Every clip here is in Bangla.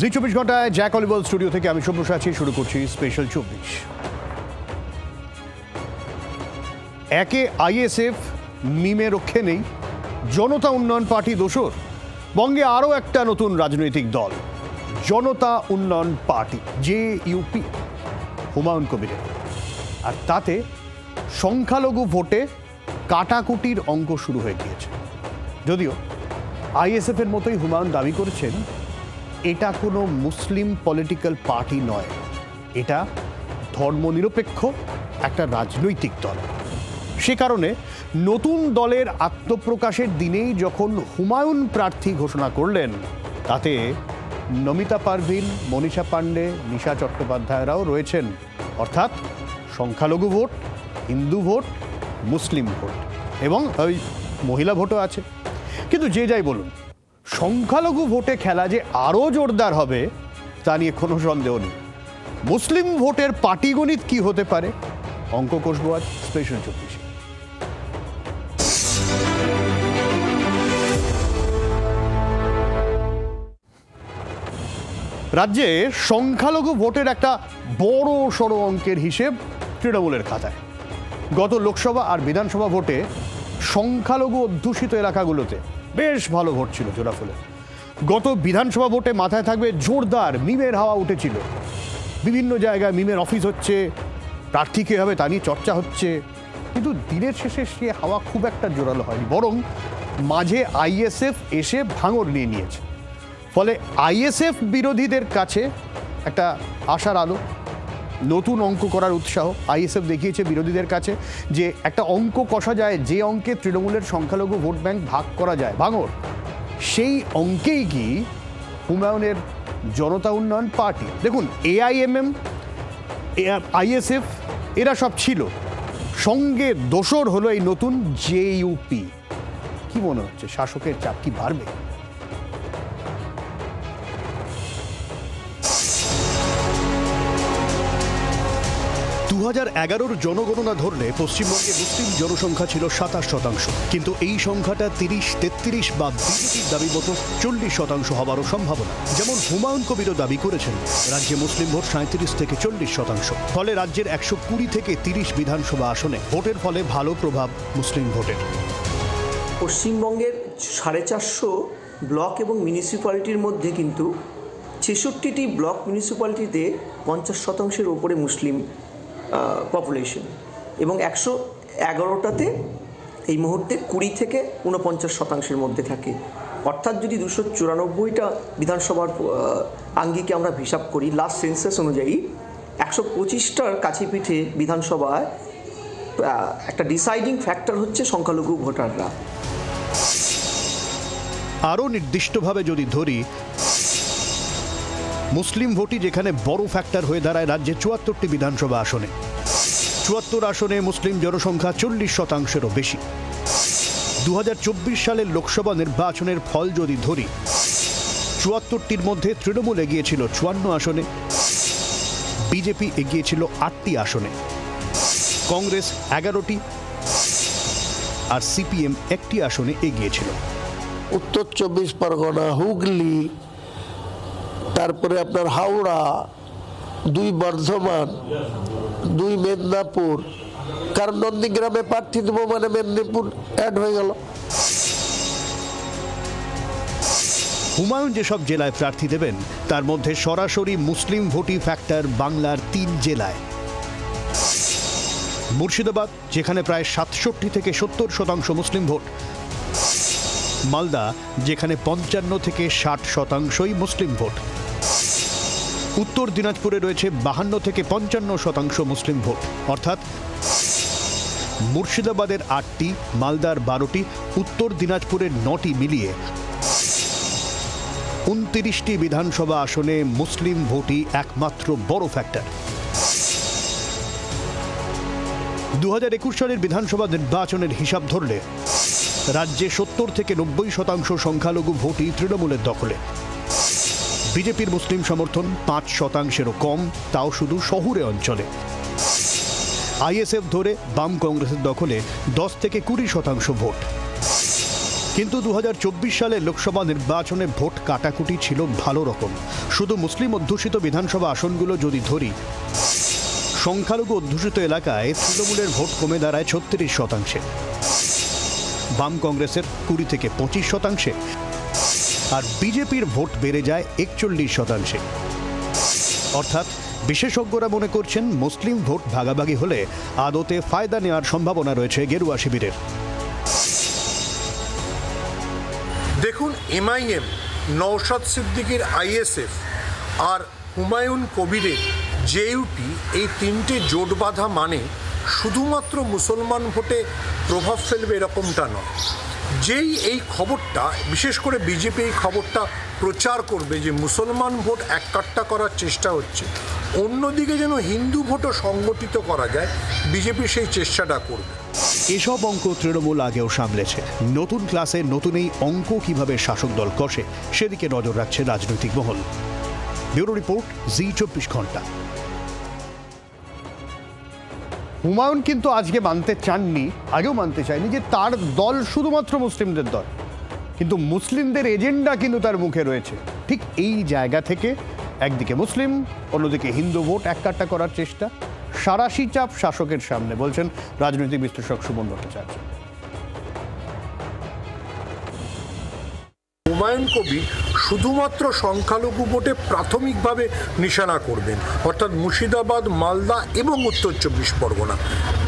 জি চব্বিশ ঘন্টায় জ্যাক অলিবল স্টুডিও থেকে আমি সব্য আছি শুরু করছি স্পেশাল চব্বিশ। একে আইএসএফ মিমে রক্ষে নেই, জনতা উন্নয়ন পার্টি দোসর, বঙ্গে আরও একটা নতুন রাজনৈতিক দল, জনতা উন্নয়ন পার্টি জে ইউপি হুমায়ুন কবিরের। আর তাতে সংখ্যালঘু ভোটে কাটাকুটির অঙ্ক শুরু হয়ে গিয়েছে। যদিও আইএসএফের মতোই হুমায়ুন দাবি করেছেন এটা কোনো মুসলিম পলিটিক্যাল পার্টি নয়। এটা ধর্মনিরপেক্ষ একটা রাজনৈতিক দল। সে কারণে নতুন দলের আত্মপ্রকাশের দিনেই যখন হুমায়ুন প্রার্থী ঘোষণা করলেন, তাতে নমিতা পারভিন, মনীষা পাণ্ডে, নিশা চট্টোপাধ্যায়রাও রয়েছেন। অর্থাৎ সংখ্যালঘু ভোট, হিন্দু ভোট, মুসলিম ভোট এবং ওই মহিলা ভোটও আছে। কিন্তু যে যাই বলুন সংখ্যালঘু ভোটে খেলা যে আরও জোরদার হবে, তা নিয়ে কোনো সন্দেহ নেই। মুসলিম ভোটের পাটিগণিত কি হতে পারে? অঙ্ক কষবো আজ স্পেশাল চব্বিশে। রাজ্যে সংখ্যালঘু ভোটের একটা বড় সড়ো অঙ্কের হিসেব তৃণমূলের খাতায়। গত লোকসভা আর বিধানসভা ভোটে সংখ্যালঘু অধ্যুষিত এলাকাগুলোতে বেশ ভালো ভোট ছিল জোড়াফুলে গত বিধানসভা ভোটে মাথায় থাকবে জোরদার মিমের হাওয়া উঠেছিল। বিভিন্ন জায়গায় মিমের অফিস হচ্ছে প্রার্থী কে হবে তা নিয়ে চর্চা হচ্ছে। কিন্তু দিনের শেষে সে হাওয়া খুব একটা জোরালো হয়নি, বরং মাঝে আইএসএফ এসে ভাঙর নিয়ে নিয়েছে। ফলে আইএসএফ বিরোধীদের কাছে একটা আশার আলো। নতুন অঙ্ক করার উৎসাহ আইএসএফ দেখিয়েছে বিরোধীদের কাছে যে একটা অঙ্ক কষা যায়, যে অঙ্কে তৃণমূলের সংখ্যালঘু ভোট ব্যাংক ভাগ করা যায়। ভাঙর সেই অঙ্কেই কি হুমায়ুনের জনতা উন্নয়ন পার্টি? দেখুন, এআইএমএম, আইএসএফ, এরা সব ছিল। সঙ্গে দোসর হলো এই নতুন জেইউপি। কি মনে হচ্ছে, শাসকের চাপ কি বাড়বে? হাজার এগারোর জনগণনা ধরলে পশ্চিমবঙ্গে মুসলিম জনসংখ্যা ছিল সাতাশ শতাংশ। কিন্তু এই সংখ্যাটা তিরিশ, তেত্রিশ বা বিজেপির দাবি মতো চল্লিশ শতাংশ হওয়ারও সম্ভাবনা। যেমন হুমায়ুন কবিরও দাবি করেছেন, রাজ্যে মুসলিম ভোট সাঁত্রিশ থেকে চল্লিশ শতাংশ। ফলে রাজ্যের একশো কুড়ি থেকে তিরিশ বিধানসভা আসনে ভোটের ফলে ভালো প্রভাব মুসলিম ভোটের। পশ্চিমবঙ্গের সাড়ে চারশো ব্লক এবং মিউনিসিপ্যালিটির মধ্যে কিন্তু ছেষট্টিটি ব্লক মিউনিসিপ্যালিটিতে পঞ্চাশ শতাংশের ওপরে মুসলিম পপুলেশন এবং একশো এগারোটাতে এই মুহূর্তে কুড়ি থেকে উনপঞ্চাশ শতাংশের মধ্যে থাকে। অর্থাৎ যদি দুশো চুরানব্বইটা বিধানসভার আঙ্গিকে আমরা হিসাব করি লাস্ট সেন্সাস অনুযায়ী একশো পঁচিশটার কাছে পিঠে বিধানসভায় একটা ডিসাইডিং ফ্যাক্টর হচ্ছে সংখ্যালঘু ভোটাররা। আরও নির্দিষ্টভাবে যদি ধরি মুসলিম ভোটই যেখানে বড় ফ্যাক্টর হয়ে দাঁড়ায় রাজ্যে চুয়াত্তরটি বিধানসভা আসনে। চুয়াত্তর আসনে মুসলিম জনসংখ্যা চল্লিশ শতাংশেরও বেশি। দু হাজার চব্বিশ সালের লোকসভা নির্বাচনের ফল যদি ধরি, চুয়াত্তরটির মধ্যে তৃণমূল এগিয়েছিল চুয়ান্ন আসনে, বিজেপি এগিয়েছিল আটটি আসনে, কংগ্রেস এগারোটি, আর সিপিএম একটি আসনে এগিয়েছিল। উত্তর চব্বিশ পরগনা, হুগলি তারপরে আপনার হাওড়া, দুই বর্ধমান, দুই মেদিনীপুর। কারণ নন্দীগ্রামে প্রার্থী দেবো মানে মেদিনীপুর অ্যাড হয়ে গেল। হুমায়ুন যেসব জেলায় প্রার্থী দেবেন, তার মধ্যে সরাসরি মুসলিম ভোটি ফ্যাক্টর বাংলার তিন জেলায়। মুর্শিদাবাদ, যেখানে প্রায় সাতষট্টি থেকে সত্তর শতাংশ মুসলিম ভোট। মালদা, যেখানে পঞ্চান্ন থেকে ষাট শতাংশই মুসলিম ভোট। উত্তর দিনাজপুরে রয়েছে বাহান্ন থেকে পঞ্চান্ন শতাংশ মুসলিম ভোট। অর্থাৎ মুর্শিদাবাদের আটটি, মালদার বারোটি, উত্তর দিনাজপুরের নটি মিলিয়ে উনতিরিশটি বিধানসভা আসনে মুসলিম ভোটই একমাত্র বড় ফ্যাক্টর। দু হাজার একুশ সালের বিধানসভা নির্বাচনের হিসাব ধরলে রাজ্যে সত্তর থেকে নব্বই শতাংশ সংখ্যালঘু ভোটই তৃণমূলের দখলে। বিজেপির মুসলিম সমর্থন পাঁচ শতাংশেরও কম, তাও শুধু শহুরে অঞ্চলে। আইএসএফ ধরে বাম কংগ্রেসের দখলে দশ থেকে কুড়ি শতাংশ ভোট। কিন্তু দু সালে লোকসভা নির্বাচনে ভোট কাটাকুটি ছিল ভালো রকম। শুধু মুসলিম অধ্যুষিত বিধানসভা আসনগুলো যদি ধরি, সংখ্যালঘু অধ্যুষিত এলাকায় তৃণমূলের ভোট কমে দাঁড়ায় ছত্রিশ শতাংশে। বাম কংগ্রেসের কুড়ি থেকে পঁচিশ শতাংশে। আর বিজেপির ভোট বেড়ে যায় একচল্লিশ শতাংশে। অর্থাৎ বিশেষজ্ঞরা মনে করছেন মুসলিম ভোট ভাগাভাগি হলে আদতে ফায়দা নেওয়ার সম্ভাবনা রয়েছে গেরুয়া শিবিরের। দেখুন, এমআইএম, নওশাদ সিদ্দিকীর আইএসএফ আর হুমায়ুন কবিরের জেইউপি এই তিনটে জোট বাঁধা মানে শুধুমাত্র মুসলমান ভোটে প্রভাব ফেলবে এরকমটা নয়। যেই এই খবরটা, বিশেষ করে বিজেপি এই খবরটা প্রচার করবে যে মুসলমান ভোট এককাট্টা করার চেষ্টা হচ্ছে, অন্যদিকে যেন হিন্দু ভোটও সংগঠিত করা যায়, বিজেপি সেই চেষ্টাটা করবে। এসব অঙ্ক তৃণমূল আগেও সামলেছে। নতুন ক্লাসে নতুন এই অঙ্ক কীভাবে শাসক দল কষে, সেদিকে নজর রাখছে রাজনৈতিক মহল। ব্যুরো রিপোর্ট, জি চব্বিশ ঘণ্টা। হুমায়ুন কিন্তু আজকে মানতে চাননি, আগেও মানতে চায়নি যে তার দল শুধুমাত্র মুসলিমদের দল। কিন্তু মুসলিমদের এজেন্ডা কিন্তু তার মুখে রয়েছে। ঠিক এই জায়গা থেকে একদিকে মুসলিম, অন্যদিকে হিন্দু ভোট এককাট্টা করার চেষ্টা। সারাশি চাপ শাসকের সামনে, বলছেন রাজনৈতিক বিশ্লেষক সুমন ভট্টাচার্য। হুমায়ুন কবির শুধুমাত্র সংখ্যালঘু ভোটে প্রাথমিকভাবে নিশানা করবেন, অর্থাৎ মুর্শিদাবাদ, মালদা এবং উত্তর চব্বিশ পরগনা।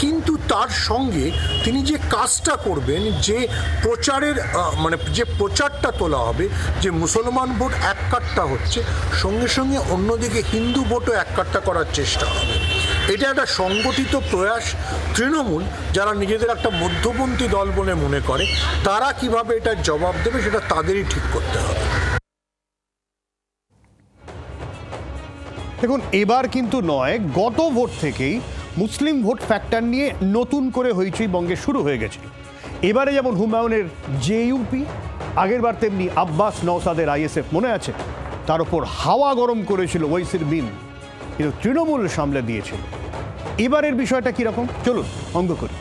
কিন্তু তার সঙ্গে তিনি যে কাজটা করবেন, যে প্রচারের মানে যে প্রচারটা তোলা হবে, যে মুসলমান ভোট এককাট্টা হচ্ছে, সঙ্গে সঙ্গে অন্যদিকে হিন্দু ভোটও এককাট্টা করার চেষ্টা হবে। এটা একটা সংগঠিত প্রয়াস। তৃণমূল, যারা নিজেদের একটা মধ্যপন্থী দল বলে মনে করে, তারা কীভাবে এটার জবাব দেবে সেটা তাদেরই ঠিক করতে হবে। দেখুন, এবার কিন্তু নয়, গত ভোট থেকেই মুসলিম ভোট ফ্যাক্টর নিয়ে নতুন করে হইচই বঙ্গে শুরু হয়ে গেছিল এবারে যেমন হুমায়ুনের জেইউপি আগেরবার তেমনি আব্বাস নওসাদের আইএসএফ মনে আছে, তার উপর হাওয়া গরম করেছিল ওইসির বিন কিন্তু তৃণমূল সামলে দিয়েছিল এবারের বিষয়টা কীরকম? চলুন অঙ্গ করি।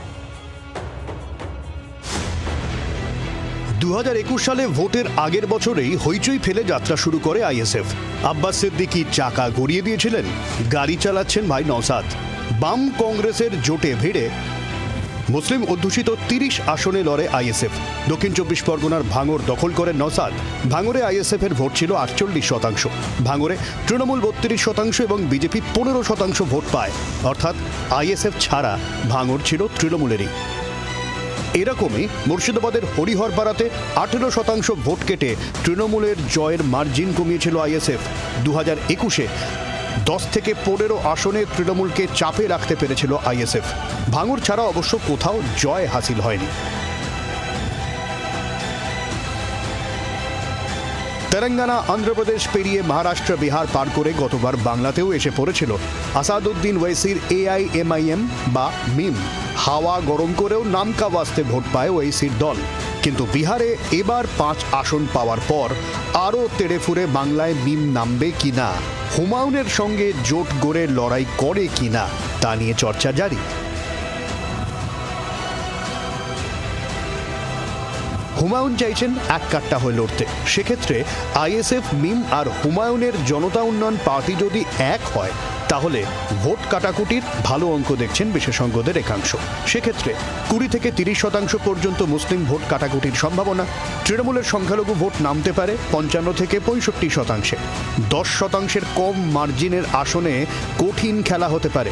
দু সালে ভোটের আগের বছরেই হইচই ফেলে যাত্রা শুরু করে আইএসএফ। আব্বাস সিদ্দিকি চাকা গড়িয়ে দিয়েছিলেন, গাড়ি চালাচ্ছেন ভাই নওসাদ। বাম কংগ্রেসের জোটে ভিড়ে মুসলিম অধ্যুষিত তিরিশ আসনে লড়ে আইএসএফ। দক্ষিণ চব্বিশ পরগনার ভাঙর দখল করেন নসাদ ভাঙরে আইএসএফ এর ভোট ছিল আটচল্লিশ শতাংশ। ভাঙরে তৃণমূল বত্রিশ শতাংশ এবং বিজেপি পনেরো শতাংশ ভোট পায়। অর্থাৎ আইএসএফ ছাড়া ভাঙর ছিল তৃণমূলেরই। এরকমই মুর্শিদাবাদের হরিহর হরিহরপাড়াতে আঠেরো শতাংশ ভোট কেটে তৃণমূলের জয়ের মার্জিন কমিয়েছিল আইএসএফ। দু হাজার একুশে দশ থেকে পনেরো আসনে তৃণমূলকে চাপে রাখতে পেরেছিল আইএসএফ। ভাঙুর ছাড়া অবশ্য কোথাও জয় হাসিল হয়নি। তেলেঙ্গানা, অন্ধ্রপ্রদেশ পেরিয়ে মহারাষ্ট্র, বিহার পার করে গতবার বাংলাতেও এসে পড়েছিল। আসাদুদ্দিন ওয়েসির এআইএমআইএম বা মিম। হাওয়া গরম করেও নামকা বাস্তে ভোট পায় ওয়েসির দল। কিন্তু বিহারে এবার পাঁচ আসন পাওয়ার পর আরও তেড়ে বাংলায় মিম নামবে কিনা, হুমায়ুনের সঙ্গে জোট গড়ে লড়াই করে কিনা, তা নিয়ে চর্চা জারি। হুমায়ুন চাইছেন এক কাট্টা হয়ে লড়তে। সেক্ষেত্রে আইএসএফ, মিম আর হুমায়ুনের জনতা উন্নয়ন পার্টি যদি এক হয় তাহলে ভোট কাটাকুটির ভালো অঙ্ক দেখছেন বিশেষজ্ঞদের একাংশ। সেক্ষেত্রে কুড়ি থেকে তিরিশ শতাংশ পর্যন্ত মুসলিম ভোট কাটাকুটির সম্ভাবনা। তৃণমূলের সংখ্যালঘু ভোট নামতে পারে পঞ্চান্ন থেকে পঁয়ষট্টি শতাংশে। দশ শতাংশের কম মার্জিনের আসনে কঠিন খেলা হতে পারে।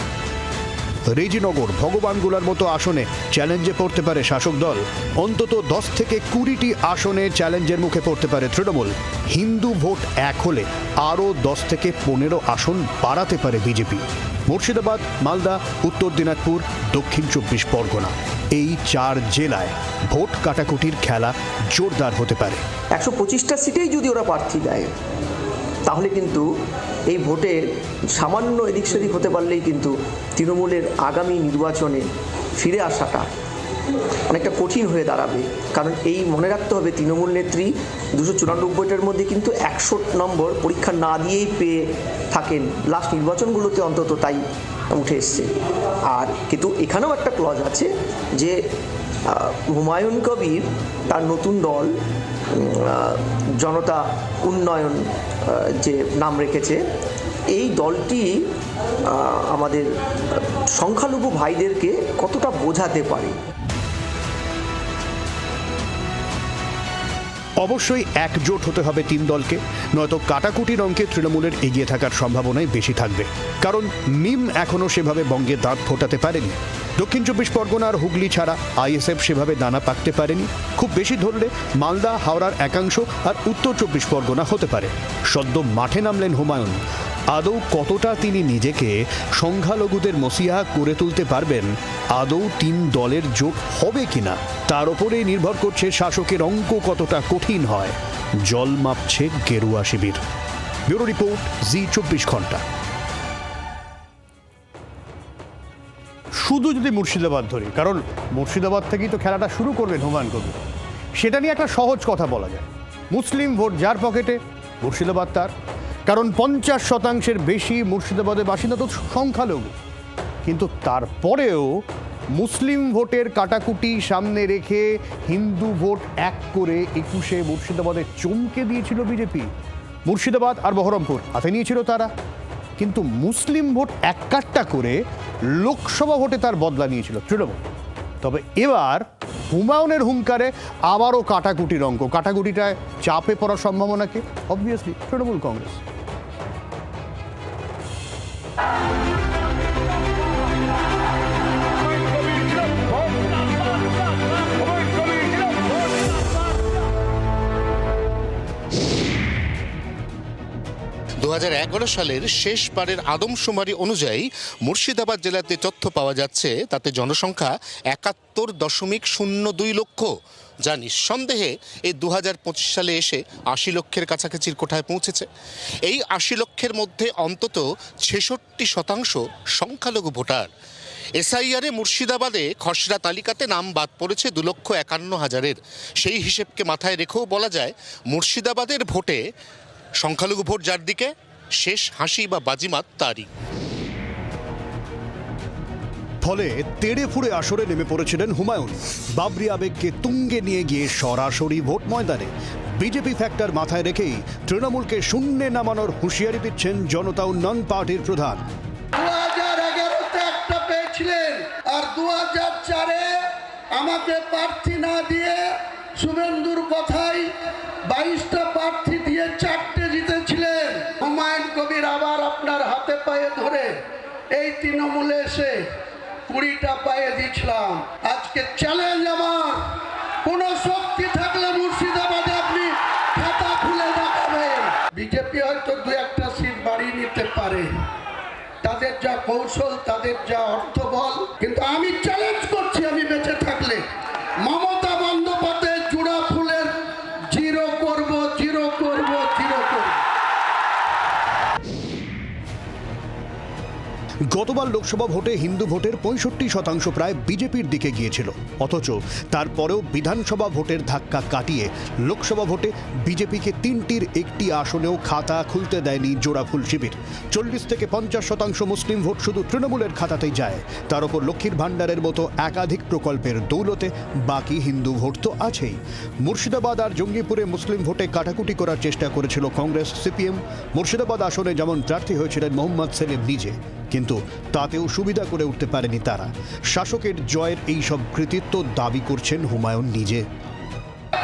রেজিনগর ভগবানগুলার মতো আসনে চ্যালেঞ্জে পড়তে পারে শাসক দল। অন্তত দশ থেকে কুড়িটি আসনে চ্যালেঞ্জের মুখে পড়তে পারে তৃণমূল। হিন্দু ভোট এক হলে আরও দশ থেকে পনেরো আসন বাড়াতে পারে বিজেপি। মুর্শিদাবাদ, মালদা, উত্তর দিনাজপুর, দক্ষিণ চব্বিশ পরগনা। এই চার জেলায় ভোট কাটাকুটির খেলা জোরদার হতে পারে। একশো পঁচিশটা সিটেই যদি ওরা প্রার্থী দেয় তাহলে কিন্তু এই ভোটে সামান্য এদিক সেদিক হতে পারলেই কিন্তু তৃণমূলের আগামী নির্বাচনে ফিরে আসাটা অনেকটা কঠিন হয়ে দাঁড়াবে। কারণ এই মনে রাখতে হবে তৃণমূল নেত্রী দুশো চুরানব্বইটার মধ্যে কিন্তু একশো নম্বর পরীক্ষা না দিয়েই পেয়ে থাকেন। লাস্ট নির্বাচনগুলোতে অন্তত তাই উঠে এসছে। আর কিন্তু এখানেও একটা ক্লজ আছে যে হুমায়ুন কবির তার নতুন দল জনতা উন্নয়ন যে নাম রেখেছে, এই দলটি আমাদের সংখ্যালঘু ভাইদেরকে কতটা বোঝাতে পারে? অবশ্যই একজোট হতে হবে তিন দলকে। নয়তো কাটাকুটির অঙ্কে তৃণমূলের এগিয়ে থাকার সম্ভাবনাই বেশি থাকবে। কারণ মিম এখনও সেভাবে বঙ্গে দাঁত ফোটাতে পারেনি। দক্ষিণ চব্বিশ পরগনার হুগলি ছাড়া আইএসএফ সেভাবে দানা পাকতে পারেনি। খুব বেশি ধরলে মালদা, হাওড়ার একাংশ আর উত্তর চব্বিশ পরগনা হতে পারে। সদ্য মাঠে নামলেন হুমায়ুন। আদৌ কতটা তিনি নিজেকে সংখ্যালঘুদের মসিহা করে তুলতে পারবেন? আদৌ তিন দলের জোট হবে কিনা? তার ওপরেই নির্ভর করছে শাসকের অঙ্ক কতটা কঠিন হয়। জল মাপছে গেরুয়া শিবির। ব্যুরো রিপোর্ট, জি চব্বিশ ঘণ্টা। শুধু যদি মুর্শিদাবাদ ধরি, কারণ মুর্শিদাবাদ থেকেই তো খেলাটা শুরু করবেন হুমায়ুন কবির। সেটা নিয়ে একটা সহজ কথা বলা যায়। মুসলিম ভোট যার পকেটে, মুর্শিদাবাদ তার। কারণ পঞ্চাশ শতাংশের বেশি মুর্শিদাবাদের বাসিন্দা তো সংখ্যালঘু। কিন্তু তারপরেও মুসলিম ভোটের কাটাকুটি সামনে রেখে হিন্দু ভোট এক করে একুশে মুর্শিদাবাদে চমকে দিয়েছিল বিজেপি। মুর্শিদাবাদ আর বহরমপুর হাতে নিয়েছিল তারা। কিন্তু মুসলিম ভোট এক কাট্টা করে লোকসভা ভোটে তার বদলা নিয়েছিল তৃণমূল। তবে এবার হুমায়ুনের হুঙ্কারে আবারও কাটাকুটির অঙ্ক। কাটাকুটিটায় চাপে পড়ার সম্ভাবনাকে অবভিয়াসলি তৃণমূল কংগ্রেস। সালের শেষবারের আদমশুমারি অনুযায়ী মুর্শিদাবাদ জেলাতে তথ্য পাওয়া যাচ্ছে, তাতে জনসংখ্যা একাত্তর দশমিক শূন্য দুই লক্ষ। যা নিঃসন্দেহে এই দু হাজার পঁচিশ সালে এসে আশি লক্ষের কাছাকাছির কোঠায় পৌঁছেছে। এই আশি লক্ষের মধ্যে অন্তত ছেষট্টি শতাংশ সংখ্যালঘু ভোটার। এসআইআরে মুর্শিদাবাদে খসড়া তালিকাতে নাম বাদ পড়েছে দু লক্ষ একান্ন হাজারের। সেই হিসেবকে মাথায় রেখেও বলা যায়, মুর্শিদাবাদের ভোটে সংখ্যালঘু ভোট যার দিকে শেষ হাসি বা বাজিমাত তারই। ফলে তেড়ে ফুড়ে আসরে নেমে পড়েছিলেন হুমায়ুন। বাবরি আবেগকে তুঙ্গে নিয়ে গিয়ে সরাসরি ভোট ময়দানে। বিজেপি ফ্যাক্টর মাথায় রেখেই তৃণমূলকে শূন্যে নামানোর হুঁশিয়ারি দিচ্ছেন জনতা উন্নয়ন পার্টির প্রধান। পেয়েছিলেন আর দু হাজার চারে আমাকে প্রার্থী না দিয়ে শুভেন্দুর কথাই বাইশটা প্রার্থী দিয়ে চারটে হুমায়ুন আবার আপনার হাতে পায়ে ধরে এই তৃণমূলে এসে কুড়িটা পায়ে দিয়েছিলাম। আজকে চ্যালেঞ্জ আমার। কোন শক্তি থাকলে মুর্শিদাবাদে আপনি খাতা খুলে দেখাবেন। বিজেপি হয়তো দু একটা সিট বাড়িয়ে নিতে পারে। তাদের যা কৌশল, তাদের যা অর্থবল, কিন্তু আমি চ্যালেঞ্জ করছি। গতবার লোকসভা ভোটে হিন্দু ভোটের পঁয়ষট্টি শতাংশ প্রায় বিজেপির দিকে গিয়েছিল। অথচ তারপরেও বিধানসভা ভোটের ধাক্কা কাটিয়ে লোকসভা ভোটে বিজেপিকে তিনটির একটি আসনেও খাতা খুলতে দেয়নি জোড়াফুল শিবির। চল্লিশ থেকে পঞ্চাশ শতাংশ মুসলিম ভোট শুধু তৃণমূলের খাতাতেই যায়। তার উপর লক্ষ্মীর ভাণ্ডারের মতো একাধিক প্রকল্পের দৌলতে বাকি হিন্দু ভোট তো আছেই। মুর্শিদাবাদ আর জঙ্গিপুরে মুসলিম ভোটে কাটাকুটি করার চেষ্টা করেছিল কংগ্রেস, সিপিএম। মুর্শিদাবাদ আসনে যেমন প্রার্থী হয়েছিলেন মোহাম্মদ সেলিম নিজে। কিন্তু তাতেও সুবিধা করে উঠতে পারেনি তারা। শাসকের জয়ের এই সব কৃতিত্ব দাবি করছেন হুমায়ুন নিজে।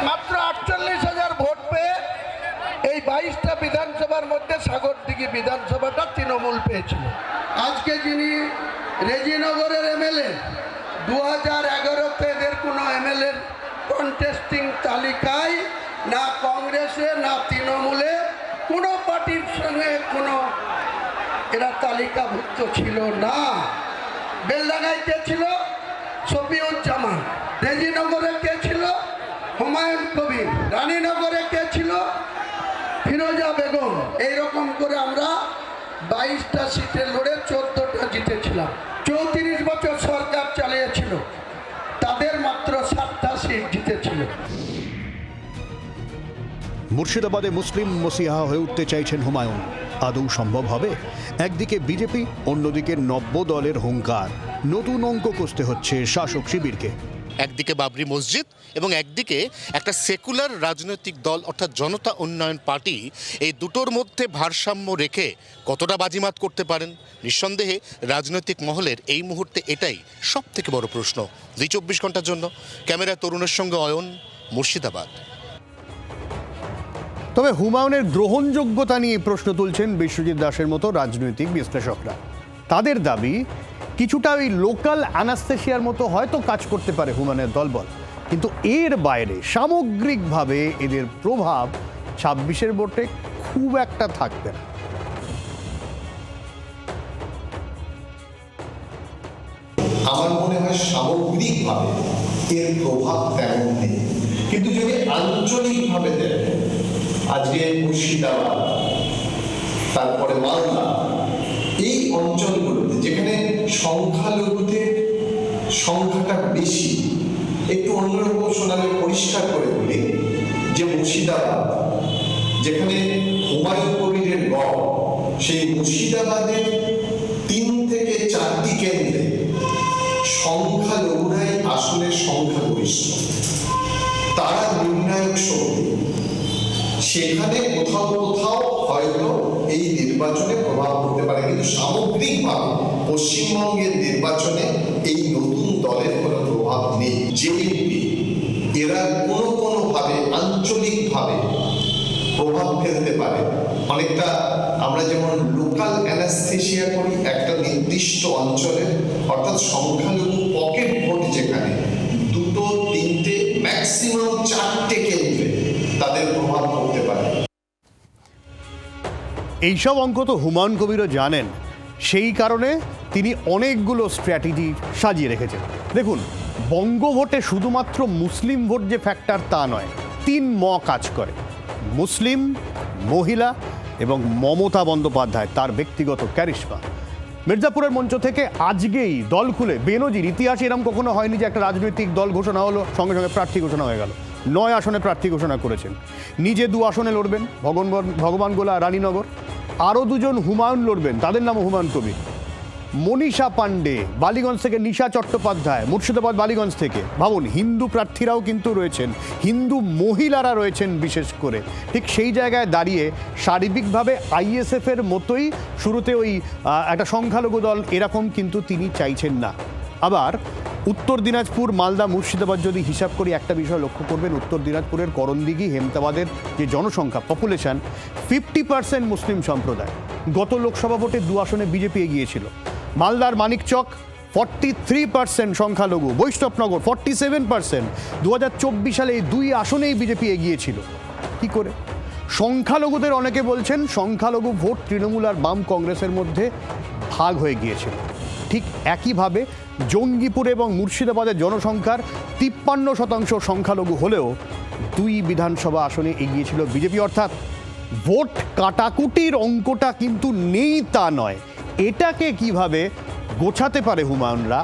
মাত্র আটচল্লিশ হাজার ভোট পেয়ে এই বাইশটা বিধানসভার মধ্যে সাগরদিঘি বিধানসভাটা তৃণমূল পেয়েছিল। আজকে যিনি রেজিনগরের এমএলএ দু হাজার এগারোতে এদের কোনো এমএলএ কন্টেস্টিং তালিকায় না কংগ্রেসে না তৃণমূলে কোনো পার্টির সঙ্গে কোনো এরা তালিকাভুক্ত ছিল না। বেলডাঙ্গায় কে ছিল? শফিউজ্জামান। রেজিনগরে কে ছিল? হুমায়ুন কবির। রানীনগরে কে ছিল? ফিরোজা বেগম। এইরকম করে আমরা বাইশটা সিটে লড়ে চোদ্দটা জিতেছিলাম। চৌত্রিশ বছর সরকার চালিয়েছিল। তাদের মাত্র সাতটা সিট জিতেছিল। মুর্শিদাবাদে মুসলিম মসিহা হয়ে উঠতে চাইছেন হুমায়ুন। আদৌ সম্ভব হবে? একদিকে বিজেপি, অন্যদিকে নব্য দলের হুঙ্কার। নতুন অঙ্ক কষতে হচ্ছে শাসক শিবিরকে। একদিকে বাবরি মসজিদ এবং একদিকে একটা সেকুলার রাজনৈতিক দল অর্থাৎ জনতা উন্নয়ন পার্টি, এই দুটোর মধ্যে ভারসাম্য রেখে কতটা বাজিমাত করতে পারেন? নিঃসন্দেহে রাজনৈতিক মহলের এই মুহূর্তে এটাই সব থেকে বড় প্রশ্ন। দুই চব্বিশ ঘণ্টার জন্য। ক্যামেরা তরুণের সঙ্গে অয়ন, মুর্শিদাবাদ। তবে হুমায়ুনের গ্রহণযোগ্যতা নিয়ে প্রশ্ন তুলছেন বিশ্বজিৎ দাসের মতো রাজনৈতিক বিশ্লেষকরা। তাদের দাবি, কিছুটা ওই লোকাল অ্যানাস্থেশিয়ার মতো হয়তো কাজ করতে পারে হুমায়ুনের দলবল। কিন্তু এর বাইরে সামগ্রিকভাবে এদের প্রভাব ছাব্বিশের ভোটে খুব একটা থাকবে না। আমার মনে হয় সামগ্রিকভাবে এর প্রভাব তেমন নেই। কিন্তু যদি আঞ্চলিকভাবে দেখেন আজকে মুর্শিদাবাদ, তারপরে মালদা, এই অঞ্চলগুলোতে যেখানে সংখ্যালঘুদের সংখ্যাটা বেশি, একটু অন্যরকম শোনালে পরিষ্কার করে বলি, যে মুর্শিদাবাদ, যেখানে হুমায়ুন কবিরের গড়, সেই মুর্শিদাবাদের তিন থেকে চারটি কেন্দ্রে সংখ্যালঘুরাই আসলে সংখ্যাগরিষ্ঠ। তারা নির্ণায়ক শক্তি। সেখানে কোথাও কোথাও হয়তো এই নির্বাচনে প্রভাব পড়তে পারে। কিন্তু সামগ্রিকভাবে পশ্চিমবঙ্গের নির্বাচনে এই নতুন দলের কোনো প্রভাব নেই। জেএনপি এরা কোনো কোনোভাবে আঞ্চলিকভাবে প্রভাব ফেলতে পারে। অনেকটা আমরা যেমন লোকাল অ্যানাস্থেশিয়া করি, একটা নির্দিষ্ট অঞ্চলে, অর্থাৎ সংখ্যালঘু পকেট ভোট যেখানে, দুটো, তিনটে ম্যাক্সিমাম এইসব অঙ্ক তো হুমায়ুন কবিরও জানেন। সেই কারণে তিনি অনেকগুলো স্ট্র্যাটেজি সাজিয়ে রেখেছেন। দেখুন, বঙ্গভোটে শুধুমাত্র মুসলিম ভোট যে ফ্যাক্টর তা নয়, তিন ম কাজ করে। মুসলিম, মহিলা এবং মমতা বন্দ্যোপাধ্যায়, তার ব্যক্তিগত ক্যারিশমা মির্জাপুরের মঞ্চ থেকে আজকেই দল খুলে, বেনজির, ইতিহাসে এরকম কখনো হয়নি যে একটা রাজনৈতিক দল ঘোষণা হলো, সঙ্গে সঙ্গে প্রার্থী ঘোষণা হয়ে গেল। নয় আসনে প্রার্থী ঘোষণা করেছেন। নিজে দু আসনে লড়বেন, ভগবান ভগবান গোলা, রানীনগর। আরও দুজন হুমায়ুন লড়বেন। তাদের নাম হুমায়ুন কবির। মনীষা পাণ্ডে, বালিগঞ্জ থেকে নিশা চট্টোপাধ্যায়, মুর্শিদাবাদ, বালিগঞ্জ থেকে। ভাবুন, হিন্দু প্রার্থীরাও কিন্তু রয়েছেন, হিন্দু মহিলারা রয়েছেন বিশেষ করে। ঠিক সেই জায়গায় দাঁড়িয়ে শারীরিকভাবে আইএসএফ এর মতোই শুরুতে ওই একটা সংখ্যালঘু দল এরকম কিন্তু তিনি চাইছেন না। আবার উত্তর দিনাজপুর, মালদা, মুর্শিদাবাদ যদি হিসাব করি, একটা বিষয় লক্ষ্য করবেন, উত্তর দিনাজপুরের করণদিঘি, হেমতাবাদের যে জনসংখ্যা পপুলেশন ফিফটি পার্সেন্ট মুসলিম সম্প্রদায়। গত লোকসভা ভোটে দু আসনে বিজেপি এগিয়েছিল। মালদার মানিকচক ফর্টি থ্রি পার্সেন্ট সংখ্যালঘু। বৈষ্ণবনগর ফর্টি সেভেন পার্সেন্ট দু হাজার চব্বিশ সালে এই দুই আসনেই বিজেপি এগিয়েছিল। কি করে? সংখ্যালঘুদের অনেকে বলছেন, সংখ্যালঘু ভোট তৃণমূল আর বাম কংগ্রেসের মধ্যে ভাগ হয়ে গিয়েছিল। ঠিক একইভাবে জঙ্গিপুর এবং মুর্শিদাবাদের জনসংখ্যার তিপ্পান্ন শতাংশ সংখ্যালঘু হলেও দুই বিধানসভা আসনে এগিয়েছিল বিজেপি, অর্থাৎ ভোট কাটাকুটির অঙ্কটা কিন্তু নেই তা নয়। এটাকে কীভাবে গোছাতে পারে হুমায়ুনরা?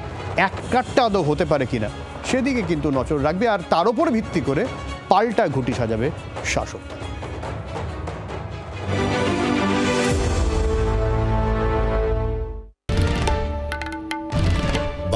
এক কাটটা আদৌ হতে পারে কিনা? সেদিকে কিন্তু নজর রাখবে, আর তার উপর ভিত্তি করে পাল্টা ঘুটি সাজাবে শাসক